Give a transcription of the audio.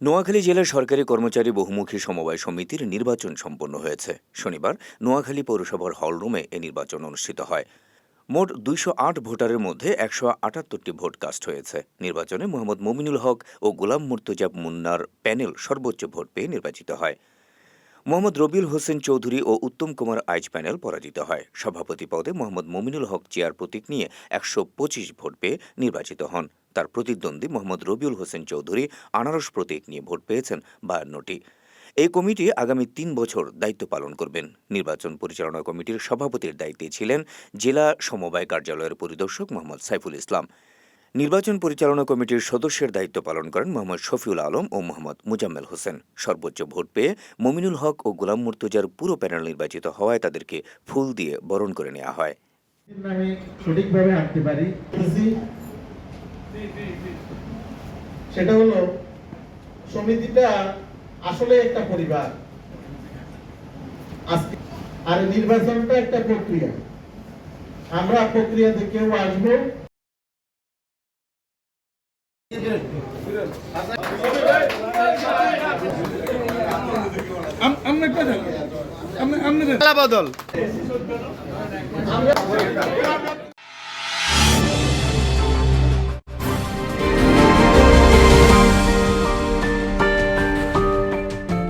নোয়াখালী জেলার সরকারি কর্মচারী বহুমুখী সমবায় সমিতির নির্বাচন সম্পন্ন হয়েছে। শনিবার নোয়াখালী পৌরসভার হলরুমে এ নির্বাচন অনুষ্ঠিত হয়। মোট দুইশো আট ভোটারের মধ্যে একশো আটাত্তরটি ভোট কাস্ট হয়েছে। নির্বাচনে মোহাম্মদ মমিনুল হক ও গোলাম মুর্তজাব মুন্নার প্যানেল সর্বোচ্চ ভোট পেয়ে নির্বাচিত হয়। মোহাম্মদ রবিউল হোসেন চৌধুরী ও উত্তম কুমার আইজ প্যানেল পরাজিত হয়। সভাপতি পদে মোহাম্মদ মমিনুল হক চেয়ার প্রতীক নিয়ে একশো পঁচিশ ভোট পেয়ে নির্বাচিত হন। তার প্রতিদ্বন্দ্বী মোহাম্মদ রবিউল হোসেন চৌধুরী আনারস প্রতীক নিয়ে ভোট পেয়েছেন বায়ান্নটি। এই কমিটি আগামী তিন বছর দায়িত্ব পালন করবেন। নির্বাচন পরিচালনা কমিটির সভাপতির দায়িত্বে ছিলেন জেলা সমবায় কার্যালয়ের পরিদর্শক মোহাম্মদ সাইফুল ইসলাম। নির্বাচন পরিচালনা কমিটির সদস্যের দায়িত্ব পালন করেন মোহাম্মদ শফিউল আলম ও মোহাম্মদ মুজাম্মেল হোসেন। সর্বোচ্চ ভোট পেয়ে মমিনুল হক ও গোলাম মুর্তজার পুরো প্যানেল নির্বাচিত হওয়ায় তাদেরকে ফুল দিয়ে বরণ করে নেওয়া হয়। সেটা হলো সমিতিটা আসলে একটা পরিবার। আজকে আর নির্বাচনটা একটা প্রক্রিয়া। আমরা প্রক্রিয়াতে কেউ আসব। আম- আমনে কয়টা আমনে আমনে খেলা বদল। আমরা